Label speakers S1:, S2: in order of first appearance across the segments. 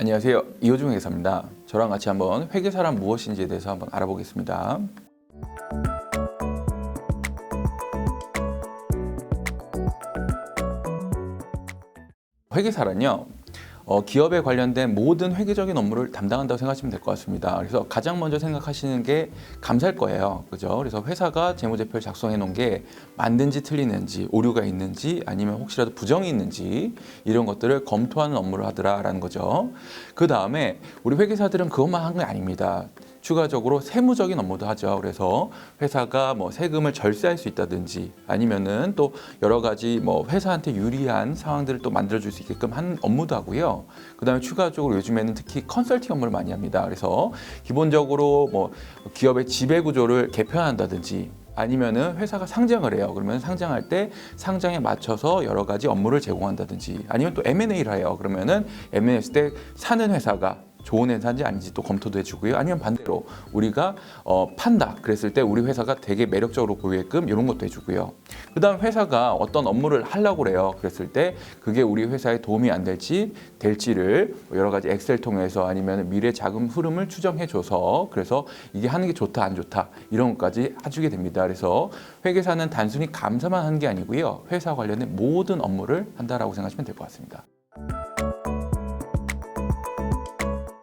S1: 안녕하세요. 이호중 회계사입니다. 저랑 같이 한번 회계사란 무엇인지에 대해서 한번 알아보겠습니다. 회계사란요. 어, 기업에 관련된 모든 회계적인 업무를 담당한다고 생각하시면 될 것 같습니다. 그래서 가장 먼저 생각하시는 게 감사일 거예요. 그죠? 그래서 회사가 재무제표를 작성해 놓은 게 맞는지 틀리는지, 오류가 있는지, 아니면 혹시라도 부정이 있는지, 이런 것들을 검토하는 업무를 하더라라는 거죠. 그 다음에 우리 회계사들은 그것만 한 게 아닙니다. 추가적으로 세무적인 업무도 하죠. 그래서 회사가 뭐 세금을 절세할 수 있다든지 아니면은 또 여러 가지 뭐 회사한테 유리한 상황들을 또 만들어줄 수 있게끔 하는 업무도 하고요. 그 다음에 추가적으로 요즘에는 특히 컨설팅 업무를 많이 합니다. 그래서 기본적으로 뭐 기업의 지배 구조를 개편한다든지 아니면은 회사가 상장을 해요. 그러면 상장할 때 상장에 맞춰서 여러 가지 업무를 제공한다든지 아니면 또 M&A를 해요. 그러면은 M&A 했을 때 사는 회사가 좋은 회사인지 아닌지 또 검토도 해주고요. 아니면 반대로 우리가 어, 판다 그랬을 때 우리 회사가 되게 매력적으로 보이게끔 이런 것도 해주고요. 그다음 회사가 어떤 업무를 하려고 그래요. 그랬을 때 그게 우리 회사에 도움이 안 될지 될지를 여러 가지 엑셀 통해서 아니면 미래 자금 흐름을 추정해줘서 그래서 이게 하는 게 좋다 안 좋다 이런 것까지 해주게 됩니다. 그래서 회계사는 단순히 감사만 하는 게 아니고요. 회사 관련된 모든 업무를 한다라고 생각하시면 될 것 같습니다.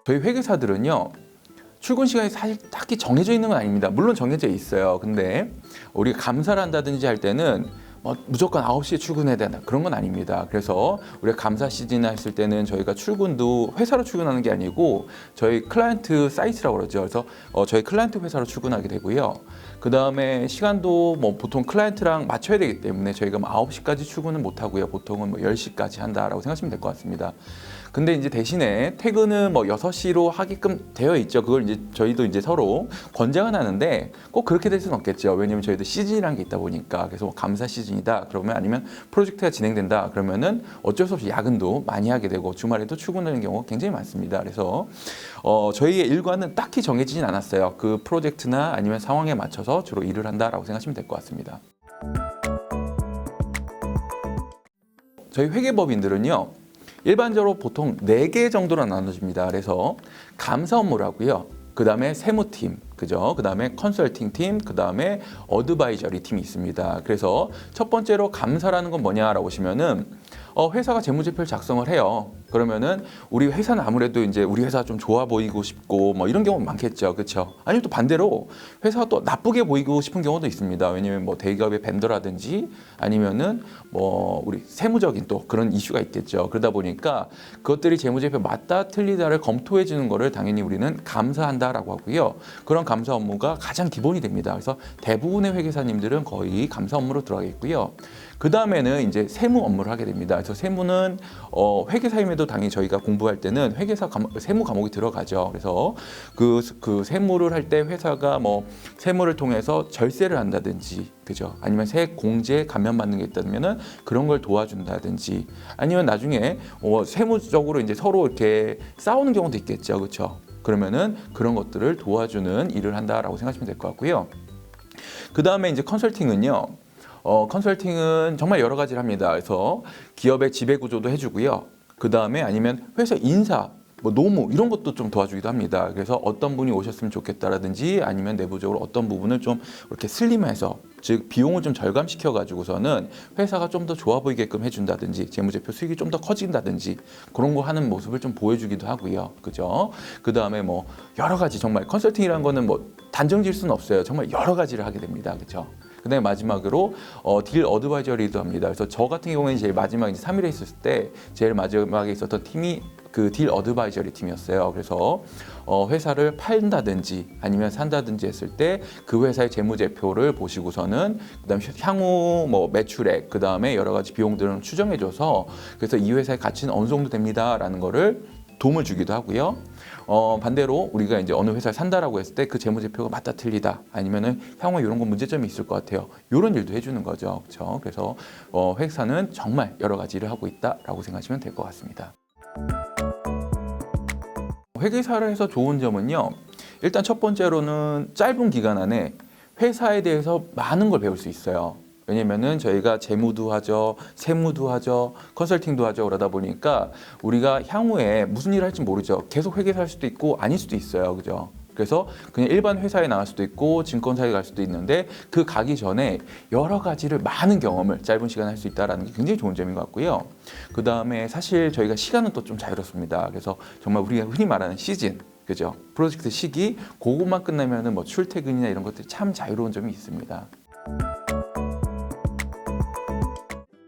S1: 저희 회계사들은요 출근 시간이 사실 딱히 정해져 있는 건 아닙니다. 물론 정해져 있어요. 근데 우리가 감사를 한다든지 할 때는 뭐 무조건 9시에 출근해야 된다. 그런 건 아닙니다. 그래서 우리가 감사 시즌 했을 때는 저희가 출근도 회사로 출근하는 게 아니고 저희 클라이언트 사이트라고 그러죠. 그래서 어, 저희 클라이언트 회사로 출근하게 되고요. 그 다음에 시간도 뭐 보통 클라이언트랑 맞춰야 되기 때문에 저희가 뭐 9시까지 출근은 못 하고요. 보통은 뭐 10시까지 한다라고 생각하시면 될 것 같습니다. 근데 이제 대신에 퇴근은 뭐 6시로 하게끔 되어 있죠. 그걸 이제 저희도 이제 서로 권장은 하는데 꼭 그렇게 될 수는 없겠죠. 왜냐면 저희도 시즌이라는 게 있다 보니까. 그래서 뭐 감사 시즌이다. 그러면 아니면 프로젝트가 진행된다. 그러면은 어쩔 수 없이 야근도 많이 하게 되고 주말에도 출근하는 경우가 굉장히 많습니다. 그래서 어, 저희의 일과는 딱히 정해지진 않았어요. 그 프로젝트나 아니면 상황에 맞춰서 주로 일을 한다라고 생각하시면 될 것 같습니다. 저희 회계법인들은요. 일반적으로 보통 네 개 정도로 나눠집니다. 그래서 감사 업무라고요. 그 다음에 세무팀, 그죠? 그 다음에 컨설팅 팀, 그 다음에 어드바이저리 팀이 있습니다. 그래서 첫 번째로 감사라는 건 뭐냐라고 보시면은 어, 회사가 재무제표를 작성을 해요. 그러면은 우리 회사는 아무래도 이제 우리 회사 좀 좋아 보이고 싶고 뭐 이런 경우 많겠죠. 그렇죠? 아니면 또 반대로 회사가 또 나쁘게 보이고 싶은 경우도 있습니다. 왜냐면 뭐 대기업의 벤더라든지 아니면은 뭐 우리 세무적인 또 그런 이슈가 있겠죠. 그러다 보니까 그것들이 재무제표 맞다 틀리다를 검토해 주는 거를 당연히 우리는 감사한다라고 하고요. 그런 감사 업무가 가장 기본이 됩니다. 그래서 대부분의 회계사님들은 거의 감사 업무로 들어가겠고요. 그 다음에는 이제 세무 업무를 하게 됩니다. 그래서 세무는 어, 회계사임에도 당연히 저희가 공부할 때는 회계사 과목, 세무 과목이 들어가죠. 그래서 그, 그 세무를 할 때 회사가 뭐 세무를 통해서 절세를 한다든지 그죠? 아니면 세액 공제 감면 받는 게 있다면은 그런 걸 도와준다든지 아니면 나중에 어, 세무적으로 이제 서로 이렇게 싸우는 경우도 있겠죠. 그렇죠? 그러면은 그런 것들을 도와주는 일을 한다라고 생각하시면 될 것 같고요. 그 다음에 이제 컨설팅은요. 어, 컨설팅은 정말 여러 가지를 합니다. 그래서 기업의 지배 구조도 해주고요. 그 다음에 아니면 회사 인사, 뭐 노무 이런 것도 좀 도와주기도 합니다. 그래서 어떤 분이 오셨으면 좋겠다라든지 아니면 내부적으로 어떤 부분을 좀 이렇게 슬림해서 즉 비용을 좀 절감시켜 가지고서는 회사가 좀 더 좋아 보이게끔 해준다든지 재무제표 수익이 좀 더 커진다든지 그런 거 하는 모습을 좀 보여주기도 하고요. 그죠? 그 다음에 뭐 여러 가지 정말 컨설팅이라는 거는 뭐 단정질 수는 없어요. 정말 여러 가지를 하게 됩니다. 그죠? 그다음에 마지막으로 어, 딜 어드바이저리도 합니다. 그래서 저 같은 경우에는 제일 마지막 이제 3일에 있었을 때 제일 마지막에 있었던 팀이 그 딜 어드바이저리 팀이었어요. 그래서 어, 회사를 팔다든지 아니면 산다든지 했을 때 그 회사의 재무제표를 보시고서는 그다음 향후 뭐 매출액 그다음에 여러 가지 비용들을 추정해줘서 그래서 이 회사의 가치는 어느 정도 됩니다라는 거를 도움을 주기도 하고요. 어, 반대로 우리가 이제 어느 회사를 산다라고 했을 때 그 재무제표가 맞다 틀리다 아니면은 향후에 이런 거 문제점이 있을 것 같아요. 이런 일도 해주는 거죠. 그렇죠? 그래서 어, 회사는 정말 여러 가지 일을 하고 있다라고 생각하시면 될 것 같습니다. 회계사를 해서 좋은 점은요. 일단 첫 번째로는 짧은 기간 안에 회사에 대해서 많은 걸 배울 수 있어요. 왜냐면은 저희가 재무도 하죠, 세무도 하죠, 컨설팅도 하죠. 그러다 보니까 우리가 향후에 무슨 일을 할지 모르죠. 계속 회계사 할 수도 있고 아닐 수도 있어요. 그죠? 그래서 그냥 일반 회사에 나갈 수도 있고 증권사에 갈 수도 있는데 그 가기 전에 여러 가지를 많은 경험을 짧은 시간에 할 수 있다라는 게 굉장히 좋은 점인 것 같고요. 그 다음에 사실 저희가 시간은 또 좀 자유롭습니다. 그래서 정말 우리가 흔히 말하는 시즌, 그죠? 프로젝트 시기, 그것만 끝나면은 뭐 출퇴근이나 이런 것들이 참 자유로운 점이 있습니다.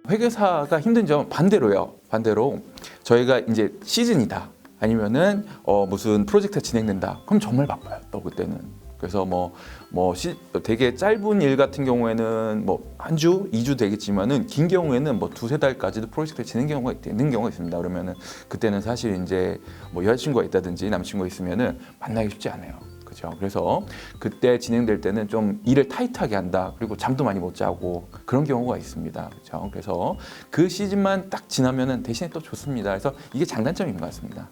S1: 회계사가 힘든 점은 반대로요. 반대로 저희가 이제 시즌이다. 아니면은 어 무슨 프로젝트가 진행된다. 그럼 정말 바빠요. 또 그때는. 그래서 뭐, 뭐, 시, 되게 짧은 일 같은 경우에는 뭐, 한 주, 이 주 되겠지만은, 긴 경우에는 뭐, 두세 달까지도 프로젝트가 진행 경우가 있는 경우가 있습니다. 그러면은, 그때는 사실 이제 뭐, 여자친구가 있다든지 남친구가 있으면은 만나기 쉽지 않아요. 그죠. 그래서 그때 진행될 때는 좀 일을 타이트하게 한다. 그리고 잠도 많이 못 자고 그런 경우가 있습니다. 그죠. 그래서 그 시즌만 딱 지나면은 대신에 또 좋습니다. 그래서 이게 장단점인 것 같습니다.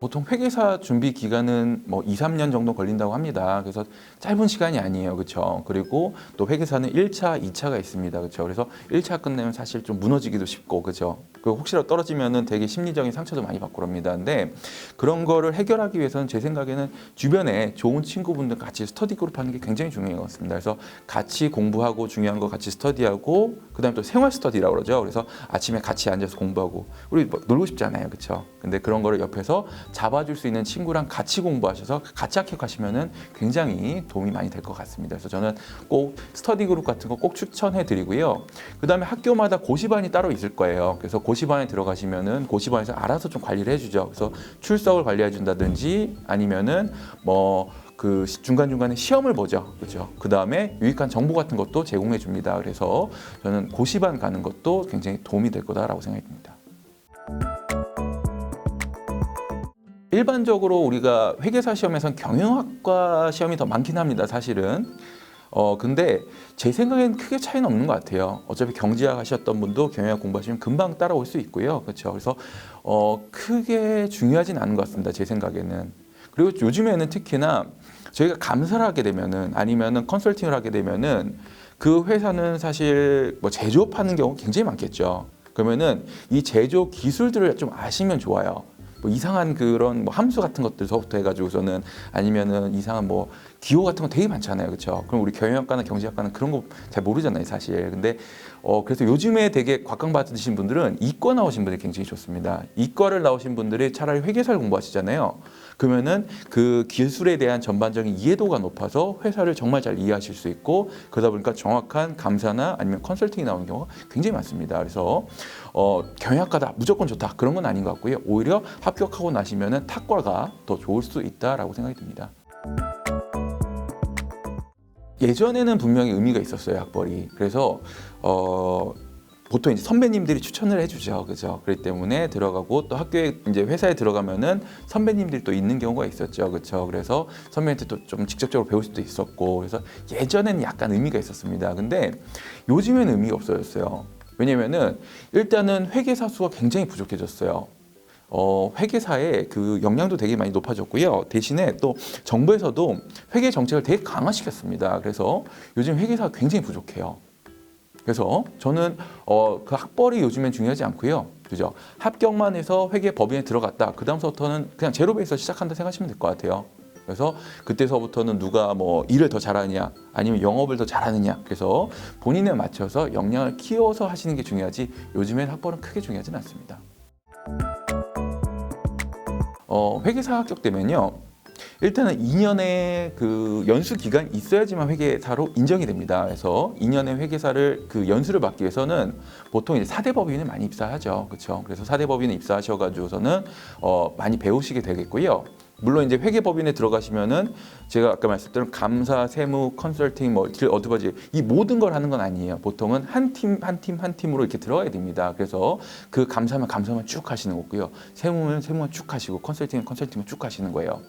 S1: 보통 회계사 준비 기간은 뭐 2, 3년 정도 걸린다고 합니다. 그래서 짧은 시간이 아니에요. 그렇죠? 그리고 또 회계사는 1차, 2차가 있습니다. 그렇죠? 그래서 1차 끝내면 사실 좀 무너지기도 쉽고 그렇죠? 그 혹시라도 떨어지면은 되게 심리적인 상처도 많이 받고 그럽니다. 근데 그런 거를 해결하기 위해서는 제 생각에는 주변에 좋은 친구분들 같이 스터디 그룹 하는 게 굉장히 중요한 것 같습니다. 그래서 같이 공부하고 중요한 거 같이 스터디하고 그다음에 또 생활 스터디라고 그러죠. 그래서 아침에 같이 앉아서 공부하고 우리 뭐 놀고 싶잖아요. 그렇죠? 근데 그런 거를 옆에서 잡아줄 수 있는 친구랑 같이 공부하셔서 같이 합격하시면은 굉장히 도움이 많이 될 것 같습니다. 그래서 저는 꼭 스터디 그룹 같은 거 꼭 추천해 드리고요. 그다음에 학교마다 고시반이 따로 있을 거예요. 그래서 고 시반에 들어가시면은 고시반에서 알아서 좀 관리를 해주죠. 그래서 출석을 관리해 준다든지 아니면은 뭐 그 중간 중간에 시험을 보죠, 그렇죠. 그 다음에 유익한 정보 같은 것도 제공해 줍니다. 그래서 저는 고시반 가는 것도 굉장히 도움이 될 거다라고 생각이 듭니다. 일반적으로 우리가 회계사 시험에선 경영학과 시험이 더 많긴 합니다. 사실은. 어 근데 제 생각엔 크게 차이는 없는 것 같아요. 어차피 경제학 하셨던 분도 경영학 공부하시면 금방 따라올 수 있고요. 그렇죠. 그래서 어 크게 중요하진 않은 것 같습니다. 제 생각에는. 그리고 요즘에는 특히나 저희가 감사를 하게 되면은 아니면은 컨설팅을 하게 되면은 그 회사는 사실 뭐 제조업하는 경우 굉장히 많겠죠. 그러면은 이 제조 기술들을 좀 아시면 좋아요. 뭐 이상한 그런 뭐 함수 같은 것들서부터 해가지고서는 아니면은 이상한 뭐 기호 같은 거 되게 많잖아요, 그렇죠? 그럼 우리 경영학과나 경제학과는 그런 거 잘 모르잖아요, 사실. 근데 어 그래서 요즘에 되게 곽강받으신 분들은 이과 나오신 분들이 굉장히 좋습니다. 이과를 나오신 분들이 차라리 회계사를 공부하시잖아요. 그러면은 그 기술에 대한 전반적인 이해도가 높아서 회사를 정말 잘 이해하실 수 있고 그러다 보니까 정확한 감사나 아니면 컨설팅이 나오는 경우가 굉장히 많습니다. 그래서 어, 경영학과다 무조건 좋다 그런 건 아닌 것 같고요. 오히려 합격하고 나시면은 탁과가 더 좋을 수 있다라고 생각이 듭니다. 예전에는 분명히 의미가 있었어요 학벌이. 그래서 어. 보통 이제 선배님들이 추천을 해주죠, 그죠? 그렇기 때문에 들어가고 또 학교에 이제 회사에 들어가면은 선배님들이 또 있는 경우가 있었죠, 그렇죠? 그래서 선배한테 또 좀 직접적으로 배울 수도 있었고, 그래서 예전에는 약간 의미가 있었습니다. 근데 요즘에는 의미가 없어졌어요. 왜냐면은 일단은 회계사 수가 굉장히 부족해졌어요. 어, 회계사의 그 역량도 되게 많이 높아졌고요. 대신에 또 정부에서도 회계 정책을 되게 강화시켰습니다. 그래서 요즘 회계사가 굉장히 부족해요. 그래서 저는 어, 그 학벌이 요즘엔 중요하지 않고요. 그죠? 합격만 해서 회계 법인에 들어갔다. 그 다음부터는 그냥 제로 베이스에서 시작한다 생각하시면 될 것 같아요. 그래서 그때서부터는 누가 뭐 일을 더 잘하느냐 아니면 영업을 더 잘하느냐 그래서 본인에 맞춰서 역량을 키워서 하시는 게 중요하지 요즘엔 학벌은 크게 중요하지는 않습니다. 어, 회계사 합격 되면요. 일단은 2년의 그 연수 기간이 있어야지만 회계사로 인정이 됩니다. 그래서 2년의 회계사를 그 연수를 받기 위해서는 보통 이제 사대 법인을 많이 입사하죠. 그렇죠? 그래서 사대 법인에 입사하셔 가지고서는 어 많이 배우시게 되겠고요. 물론 이제 회계법인에 들어가시면은 제가 아까 말씀드린 감사, 세무, 컨설팅, 뭐 어드바이저 이 모든 걸 하는 건 아니에요. 보통은 한 팀 한 팀 한 팀으로 이렇게 들어가야 됩니다. 그래서 그 감사만 감사만 쭉 하시는 거고요. 세무는 세무만 쭉 하시고 컨설팅은 컨설팅만 쭉 하시는 거예요.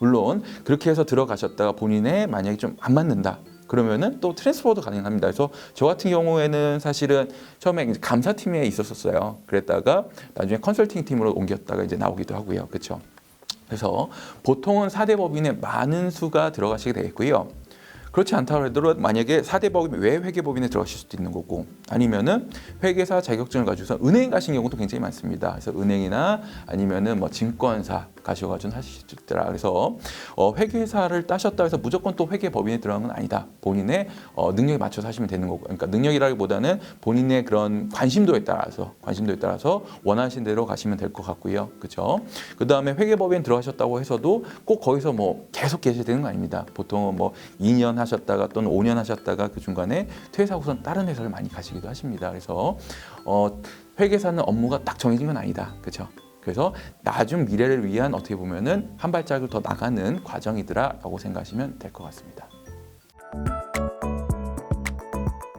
S1: 물론 그렇게 해서 들어가셨다가 본인의 만약에 좀 안 맞는다. 그러면은 또 트랜스퍼도 가능합니다. 그래서 저 같은 경우에는 사실은 처음에 감사팀에 있었었어요. 그랬다가 나중에 컨설팅 팀으로 옮겼다가 이제 나오기도 하고요. 그렇죠? 그래서 보통은 사대 법인에 많은 수가 들어가시게 되겠고요. 그렇지 않다 하더라도 만약에 4대 법인 외 회계법인에 들어가실 수도 있는 거고 아니면은 회계사 자격증을 가지고서 은행 가신 경우도 굉장히 많습니다. 그래서 은행이나 아니면은 뭐 증권사 가셔가지고 있더라. 그래서 어, 회계사를 따셨다 해서 무조건 또 회계 법인에 들어가는 건 아니다. 본인의 어, 능력에 맞춰서 하시면 되는 거고. 그러니까 능력이라기보다는 본인의 그런 관심도에 따라서 관심도에 따라서 원하신 대로 가시면 될 것 같고요. 그렇죠? 그 다음에 회계 법인 들어가셨다고 해서도 꼭 거기서 뭐 계속 계셔야 되는 거 아닙니다. 보통은 뭐 2년 하셨다가 또는 5년 하셨다가 그 중간에 퇴사하고선 다른 회사를 많이 가시기도 하십니다. 그래서 어, 회계사는 업무가 딱 정해진 건 아니다. 그렇죠? 그래서 나중 미래를 위한 어떻게 보면은 한 발짝을 더 나가는 과정이더라라고 생각하시면 될 것 같습니다.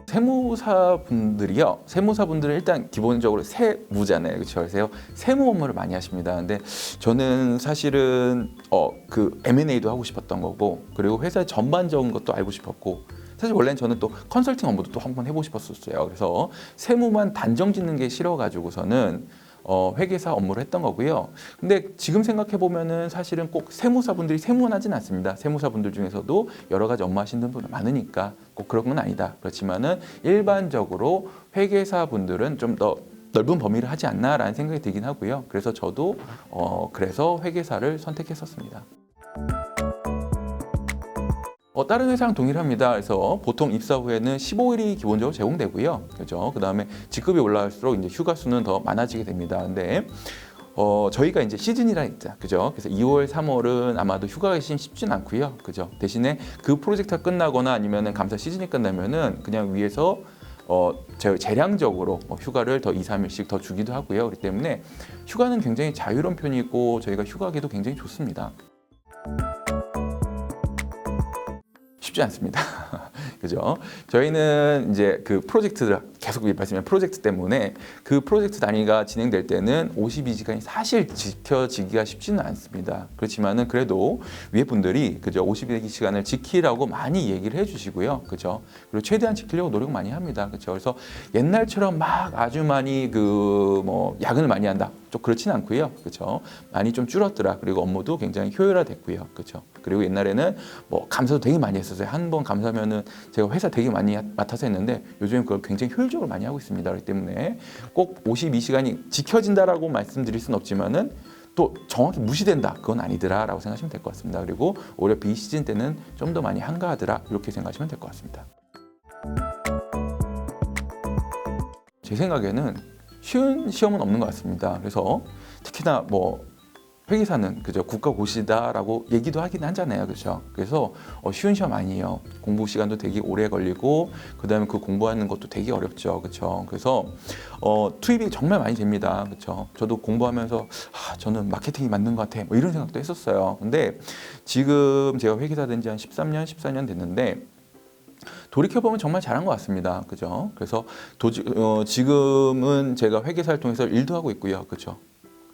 S1: 세무사분들이요. 세무사분들은 일단 기본적으로 세무잖아요. 그렇죠? 그래서 세무 업무를 많이 하십니다. 근데 저는 사실은 어 그 M&A도 하고 싶었던 거고 그리고 회사의 전반적인 것도 알고 싶었고 사실 원래는 저는 또 컨설팅 업무도 또 한번 해보고 싶었었어요. 그래서 세무만 단정 짓는 게 싫어가지고서는 어, 회계사 업무를 했던 거고요. 근데 지금 생각해 보면은 사실은 꼭 세무사분들이 세무하진 않습니다. 세무사분들 중에서도 여러 가지 업무 하시는 분들 많으니까 꼭 그런 건 아니다. 그렇지만은 일반적으로 회계사 분들은 좀 더 넓은 범위를 하지 않나라는 생각이 들긴 하고요. 그래서 저도 어, 그래서 회계사를 선택했었습니다. 어, 다른 회사랑 동일합니다. 그래서 보통 입사 후에는 15일이 기본적으로 제공되고요. 그죠? 그 다음에 직급이 올라갈수록 이제 휴가 수는 더 많아지게 됩니다. 근데 어, 저희가 이제 시즌이라 했죠. 그죠? 그래서 2월, 3월은 아마도 휴가 가시긴 쉽진 않고요. 그죠? 대신에 그 프로젝트가 끝나거나 아니면은 감사 시즌이 끝나면은 그냥 위에서 어, 제- 재량적으로 뭐 휴가를 더 2, 3일씩 더 주기도 하고요. 그렇기 때문에 휴가는 굉장히 자유로운 편이고 저희가 휴가기도 굉장히 좋습니다. 쉽지 않습니다. 그죠? 저희는 이제 그 프로젝트를 계속 말씀드린 프로젝트 때문에 그 프로젝트 단위가 진행될 때는 52시간이 사실 지켜지기가 쉽지는 않습니다. 그렇지만은 그래도 위에 분들이 그죠? 52시간을 지키라고 많이 얘기를 해주시고요. 그죠? 그리고 최대한 지키려고 노력 많이 합니다. 그죠? 그래서 옛날처럼 막 아주 많이 그 뭐 야근을 많이 한다. 좀 그렇지는 않고요. 그렇죠? 많이 좀 줄었더라. 그리고 업무도 굉장히 효율화됐고요. 그렇죠? 그리고 옛날에는 뭐 감사도 되게 많이 했었어요. 한 번 감사면은 제가 회사 되게 많이 맡아서 했는데 요즘엔 그걸 굉장히 효율적으로 많이 하고 있습니다. 그렇기 때문에 꼭 52시간이 지켜진다라고 말씀드릴 수는 없지만은 또 정확히 무시된다 그건 아니더라라고 생각하시면 될 것 같습니다. 그리고 오히려 비시즌 때는 좀 더 많이 한가하더라 이렇게 생각하시면 될 것 같습니다. 제 생각에는 쉬운 시험은 없는 것 같습니다. 그래서 특히나 뭐 회계사는 그죠 국가고시다라고 얘기도 하긴 하잖아요, 그렇죠? 그래서 어, 쉬운 시험 아니에요. 공부 시간도 되게 오래 걸리고 그다음에 그 공부하는 것도 되게 어렵죠, 그렇죠? 그래서 어, 투입이 정말 많이 됩니다, 그렇죠? 저도 공부하면서 아, 저는 마케팅이 맞는 것 같아, 뭐 이런 생각도 했었어요. 근데 지금 제가 회계사 된 지 한 13년, 14년 됐는데 돌이켜 보면 정말 잘한 것 같습니다. 그죠? 그래서 도지, 어, 지금은 제가 회계사를 통해서 일도 하고 있고요. 그죠?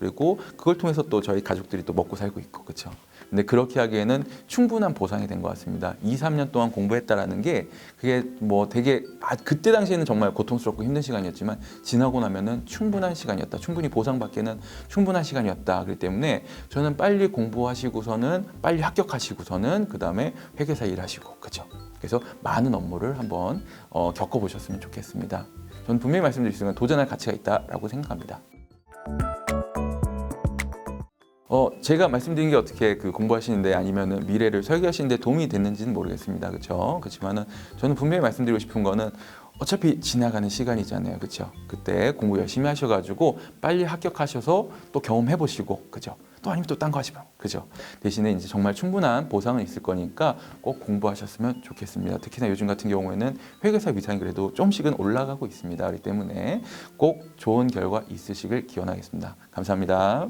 S1: 그리고 그걸 통해서 또 저희 가족들이 또 먹고 살고 있고 그렇죠. 근데 그렇게 하기에는 충분한 보상이 된 것 같습니다. 2, 3년 동안 공부했다라는 게 그게 뭐 되게 아, 그때 당시에는 정말 고통스럽고 힘든 시간이었지만 지나고 나면은 충분한 시간이었다. 충분히 보상받기에는 충분한 시간이었다. 그렇기 때문에 저는 빨리 공부하시고서는 빨리 합격하시고서는 그 다음에 회계사 일하시고 그죠. 그래서 많은 업무를 한번 어, 겪어보셨으면 좋겠습니다. 저는 분명히 말씀드릴 수 있는 건 도전할 가치가 있다라고 생각합니다. 어, 제가 말씀드린 게 어떻게 그 공부하시는데 아니면은 미래를 설계하시는데 도움이 됐는지는 모르겠습니다. 그렇죠? 그렇지만은 저는 분명히 말씀드리고 싶은 거는 어차피 지나가는 시간이잖아요. 그렇죠? 그때 공부 열심히 하셔 가지고 빨리 합격하셔서 또 경험해 보시고 그죠? 또 아니면 또 딴 거 하시면 그죠? 대신에 이제 정말 충분한 보상은 있을 거니까 꼭 공부하셨으면 좋겠습니다. 특히나 요즘 같은 경우에는 회계사 위상이 그래도 좀씩은 올라가고 있습니다. 그렇기 때문에 꼭 좋은 결과 있으시길 기원하겠습니다. 감사합니다.